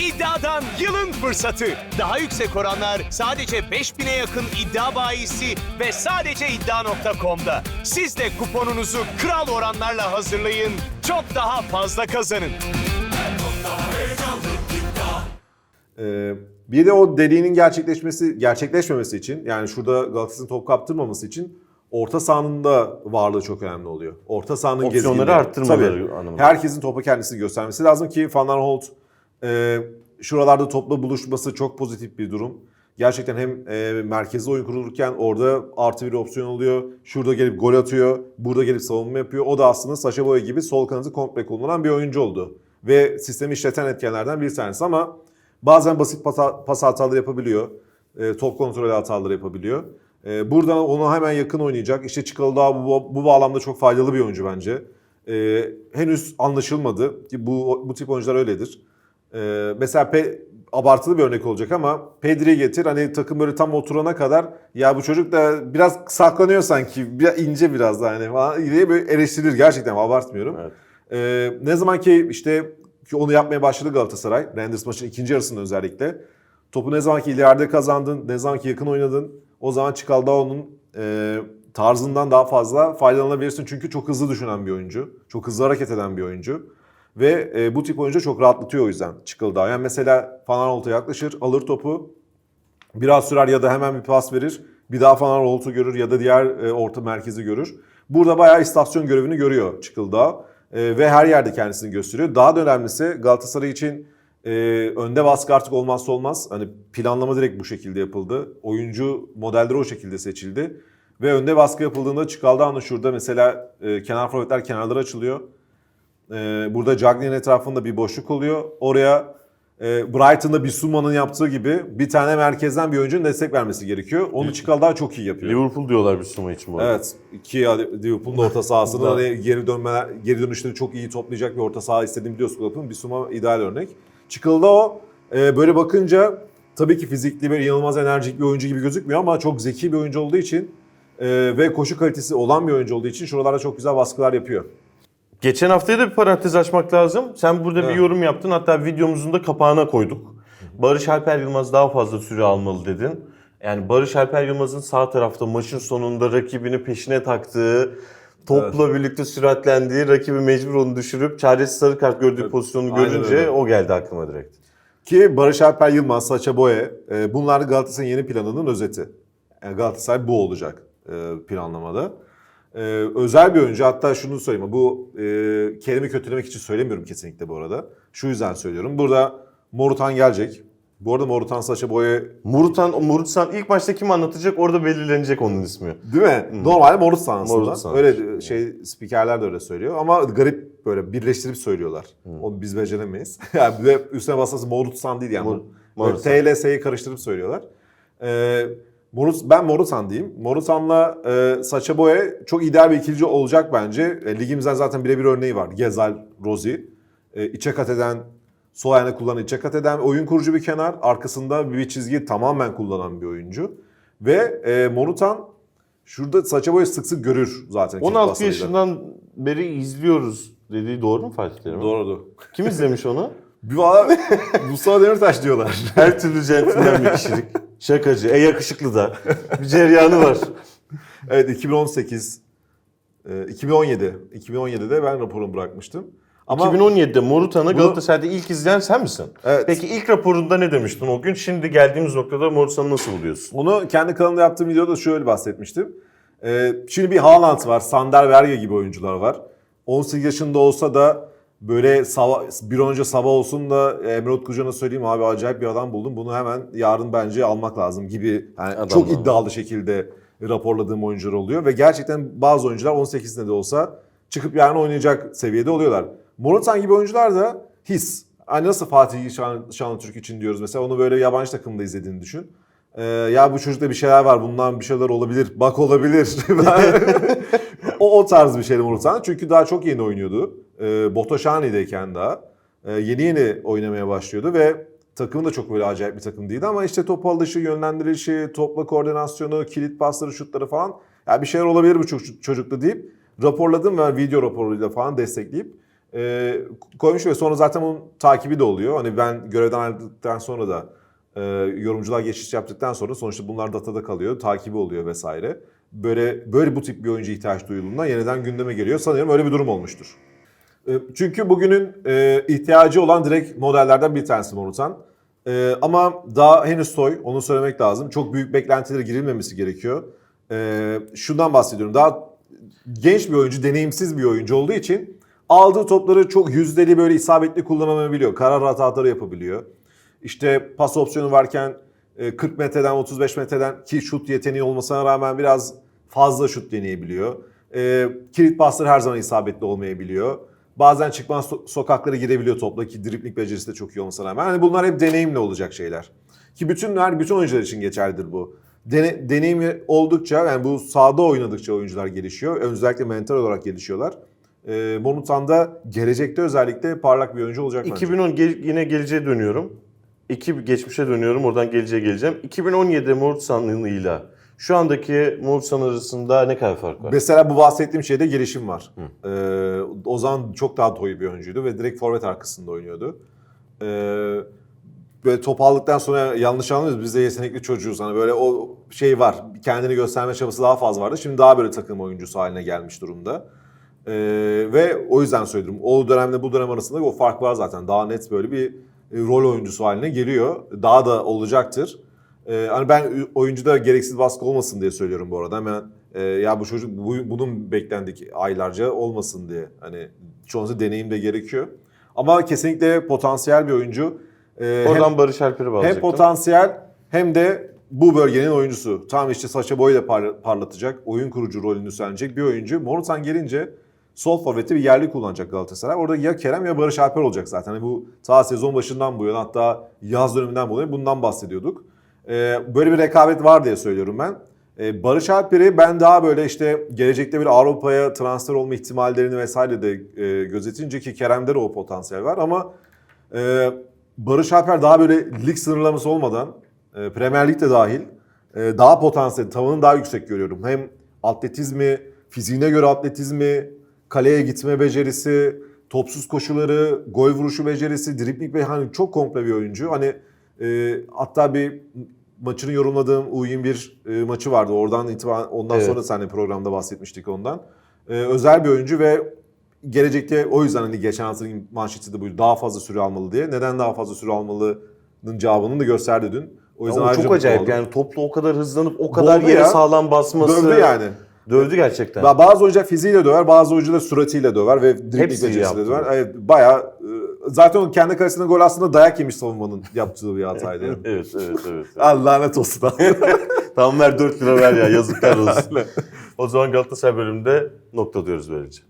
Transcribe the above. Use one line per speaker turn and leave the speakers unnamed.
İddiadan yılın fırsatı. Daha yüksek oranlar sadece 5000'e yakın iddia bayisi ve sadece iddia.com'da. Siz de kuponunuzu kral oranlarla hazırlayın. Çok daha fazla kazanın.
Ee, bir de o dediğinin gerçekleşmesi gerçekleşmemesi için yani şurada Galatasaray'ın top kaptırmaması için orta sahanın da varlığı çok önemli oluyor. Orta sahanın
Opsiyonları
gezginliği.
arttırmaları
Tabii.
anlamında.
Herkesin topu kendisi göstermesi lazım ki Van Aanholt e, şuralarda topla buluşması çok pozitif bir durum. Gerçekten hem e, merkezde oyun kurulurken orada artı bir opsiyon oluyor. Şurada gelip gol atıyor. Burada gelip savunma yapıyor. O da aslında Sacha Boey gibi sol kanatı komple kullanan bir oyuncu oldu. Ve sistemi işleten etkenlerden bir tanesi ama bazen basit pata- pas hataları yapabiliyor. E, top kontrolü hataları yapabiliyor. E, burada ona hemen yakın oynayacak. İşte Çıkalı daha bu, bu bağlamda çok faydalı bir oyuncu bence. E, henüz anlaşılmadı bu bu tip oyuncular öyledir. E, mesela Pe- abartılı bir örnek olacak ama Pedri'yi getir hani takım böyle tam oturana kadar ya bu çocuk da biraz saklanıyor sanki biraz ince biraz da hani falan diye böyle eleştirilir gerçekten abartmıyorum.
Evet.
E, ne zaman ki işte ki onu yapmaya başladı Galatasaray Rangers maçın ikinci yarısında özellikle topu ne zaman ki ileride kazandın ne zaman ki yakın oynadın o zaman Çikaldao'nun e, tarzından daha fazla faydalanabilirsin çünkü çok hızlı düşünen bir oyuncu çok hızlı hareket eden bir oyuncu. Ve e, bu tip oyuncu çok rahatlatıyor o yüzden Çıkıldağ. Yani mesela Aanholt'a yaklaşır, alır topu, biraz sürer ya da hemen bir pas verir. Bir daha Aanholt'u görür ya da diğer e, orta merkezi görür. Burada bayağı istasyon görevini görüyor Çıkıldağ. E, ve her yerde kendisini gösteriyor. Daha da önemlisi Galatasaray için e, önde baskı artık olmazsa olmaz. Hani planlama direkt bu şekilde yapıldı. Oyuncu modelleri o şekilde seçildi. Ve önde baskı yapıldığında Çıkaldağ'ın şurada mesela e, kenar forvetler kenarlara açılıyor. Ee, burada Cagney'in etrafında bir boşluk oluyor. Oraya e, Brighton'da Bissouma'nın yaptığı gibi bir tane merkezden bir oyuncunun destek vermesi gerekiyor. Onu Çıkal daha çok iyi yapıyor.
Liverpool diyorlar bir Suma için bu arada.
Evet. Ki Liverpool'un da orta sahasını hani geri dönmeler, geri dönüşleri çok iyi toplayacak bir orta saha istediğini biliyoruz Klopp'un. Bissouma ideal örnek. Çıkıldı o. e, böyle bakınca tabii ki fizikli ve inanılmaz enerjik bir oyuncu gibi gözükmüyor ama çok zeki bir oyuncu olduğu için e, ve koşu kalitesi olan bir oyuncu olduğu için şuralarda çok güzel baskılar yapıyor.
Geçen haftaya da bir parantez açmak lazım. Sen burada bir
Evet.
yorum yaptın. Hatta videomuzun da kapağına koyduk. Barış Alper Yılmaz daha fazla süre almalı dedin. Yani Barış Alper Yılmaz'ın sağ tarafta maçın sonunda rakibini peşine taktığı, topla birlikte süratlendiği, rakibi mecbur onu düşürüp çaresiz sarı kart gördüğü
Evet,
pozisyonu görünce o geldi aklıma direkt.
Ki Barış Alper Yılmaz, Saça Boye e, bunlar Galatasaray'ın yeni planının özeti. Yani Galatasaray bu olacak e, planlamada. E, özel bir oyuncu hatta şunu söyleyeyim. Bu e, kelime kötülemek için söylemiyorum kesinlikle bu arada. Şu yüzden söylüyorum. Burada Morutan gelecek. Bu arada Morutan Saça Boye
Murutan, Murutan ilk maçta kim anlatacak orada belirlenecek onun ismi.
değil mi? Normalde Morutan aslında.
Morutan.
Öyle şey spikerler de öyle söylüyor ama garip böyle birleştirip söylüyorlar. O biz beceremeyiz. yani üstüne basması Morutan değil yani.
Mor-
Böyle
Morutan.
T ile S'yi karıştırıp söylüyorlar. Ee, Morus, ben Morutan diyeyim. Morutan'la e, Sacha Boey çok ideal bir ikilici olacak bence. E, ligimizden zaten birebir örneği var. Gezal, Rozi. E, içe kat eden, sol ayağını kullanan, içe kat eden oyun kurucu bir kenar. Arkasında bir çizgi tamamen kullanan bir oyuncu. Ve e, Morutan şurada Sacha Boey sık sık görür zaten. kilit
16
paslarıyla.
yaşından beri izliyoruz dediği doğru mu Fatih Terim?
Doğru.
Kim izlemiş onu?
Bir valla Mustafa Demirtaş diyorlar.
Her türlü centilmen bir kişilik. Şakacı, e yakışıklı da. Bir ceryanı var.
Evet 2018, e, 2017. 2017'de ben raporumu bırakmıştım. Ama
2017'de Morutan'ı
Bunu-
Galatasaray'da ilk izleyen sen misin?
Evet.
Peki ilk raporunda ne demiştin o gün? Şimdi geldiğimiz noktada Morutan'ı nasıl buluyorsun?
onu kendi kanalımda yaptığım videoda şöyle bahsetmiştim. E, şimdi bir Haaland var, Sander Verge gibi oyuncular var. 18 yaşında olsa da böyle sava, bir önce sabah olsun da Emre Utkucan'a söyleyeyim abi acayip bir adam buldum. Bunu hemen yarın bence almak lazım gibi yani
Adam
çok
lazım.
iddialı şekilde raporladığım oyuncular oluyor. Ve gerçekten bazı oyuncular 18'inde de olsa çıkıp yarın oynayacak seviyede oluyorlar. Morutan gibi oyuncular da his. Hani nasıl Fatih Şan, Şanlıtürk için diyoruz mesela onu böyle yabancı takımda izlediğini düşün. Ee, ya bu çocukta bir şeyler var bundan bir şeyler olabilir. Bak olabilir. o, o tarz bir şeydi Morutan. Çünkü daha çok yeni oynuyordu. Ee, Botoşani'deyken daha. Ee, yeni yeni oynamaya başlıyordu ve takımı da çok böyle acayip bir takım değildi ama işte top alışı, yönlendirişi, topla koordinasyonu, kilit pasları, şutları falan ya bir şeyler olabilir bu çocuk- çocukta deyip raporladım ve video raporuyla falan destekleyip e, koymuş ve sonra zaten onun takibi de oluyor. Hani ben görevden ayrıldıktan sonra da e, yorumcular geçiş yaptıktan sonra sonuçta bunlar datada kalıyor, takibi oluyor vesaire. Böyle böyle bu tip bir oyuncu ihtiyaç duyulduğunda yeniden gündeme geliyor. Sanıyorum öyle bir durum olmuştur. E, Çünkü bugünün e, ihtiyacı olan direkt modellerden bir tanesi Morutan. E, ama daha henüz soy, onu söylemek lazım. Çok büyük beklentilere girilmemesi gerekiyor. E, şundan bahsediyorum. Daha genç bir oyuncu, deneyimsiz bir oyuncu olduğu için aldığı topları çok yüzdeli böyle isabetli kullanamayabiliyor. Karar hataları yapabiliyor. İşte pas opsiyonu varken e, 40 metreden 35 metreden ki şut yeteneği olmasına rağmen biraz fazla şut deneyebiliyor. E, kilit pasları her zaman isabetli olmayabiliyor. Bazen çıkmaz so- sokaklara girebiliyor topla ki dripling becerisi de çok iyi olmasına rağmen. Hani bunlar hep deneyimle olacak şeyler. Ki bütün her bütün oyuncular için geçerlidir bu. Dene, deneyimi oldukça yani bu sahada oynadıkça oyuncular gelişiyor. Özellikle mental olarak gelişiyorlar. E, Monutan'da gelecekte özellikle parlak bir oyuncu olacak bence.
2010 gel- yine geleceğe dönüyorum. İki geçmişe dönüyorum. Oradan geleceğe geleceğim. 2017 Morutsan'ıyla şu andaki Morutsan arasında ne kadar fark var?
Mesela bu bahsettiğim şeyde gelişim var. Ee, o zaman çok daha toy bir oyuncuydu ve direkt forvet arkasında oynuyordu. Ee, böyle top aldıktan sonra yanlış anlıyoruz. Biz de yetenekli çocuğuz. Hani böyle o şey var. Kendini gösterme çabası daha fazla vardı. Şimdi daha böyle takım oyuncusu haline gelmiş durumda. Ee, ve o yüzden söyledim. O dönemle bu dönem arasında o fark var zaten. Daha net böyle bir e, rol oyuncusu haline geliyor. Daha da olacaktır. Ee, hani ben oyuncuda gereksiz baskı olmasın diye söylüyorum bu arada. Hemen e, ya bu çocuk bu, bunun beklendik aylarca olmasın diye. Hani çoğunlukla deneyim de gerekiyor. Ama kesinlikle potansiyel bir oyuncu. Ee, hem-
Oradan Barış Alper'i
hem
bağlayacaktım.
potansiyel hem de bu bölgenin oyuncusu. Tam işte Saça Boy da parla- parlatacak, oyun kurucu rolünü üstlenecek bir oyuncu. Morutan gelince sol forveti bir yerli kullanacak Galatasaray. Orada ya Kerem ya Barış Alper olacak zaten. Hani bu ta sezon başından bu yana hatta yaz döneminden bu yana bundan bahsediyorduk. Ee, böyle bir rekabet var diye söylüyorum ben. Ee, Barış Alper'i ben daha böyle işte gelecekte bir Avrupa'ya transfer olma ihtimallerini vesaire de e, gözetince ki Kerem'de de o potansiyel var ama e, Barış Alper daha böyle lig sınırlaması olmadan e, Premier Lig de dahil daha potansiyel, tavanını daha yüksek görüyorum. Hem atletizmi, fiziğine göre atletizmi, kaleye gitme becerisi, topsuz koşuları, gol vuruşu becerisi, dribling ve hani çok komple bir oyuncu. Hani e, hatta bir maçını yorumladığım U21 e, maçı vardı. Oradan itibaren ondan
Evet.
sonra seninle programda bahsetmiştik ondan. E, özel bir oyuncu ve gelecekte o yüzden hani geçen haftanın manşeti de buydu. Daha fazla süre almalı diye. Neden daha fazla süre almalının cevabını da gösterdi dün. O yüzden
Ama çok acayip
oldum.
yani toplu o kadar hızlanıp o kadar
Dövdü
yere
ya.
sağlam basması.
Dövdü yani.
Dövdü gerçekten.
Ba- Bazı oyuncular fiziğiyle döver, bazı oyuncular suratiyle döver ve
yaptı.
döver. Evet, bayağı e, zaten o kendi kalesinde gol aslında dayak yemiş savunmanın yaptığı bir hataydı. yani.
evet, evet, evet.
Allah lanet olsun.
tamam ver 4 lira ver ya yazıklar olsun. o zaman Galatasaray bölümünde nokta diyoruz böylece.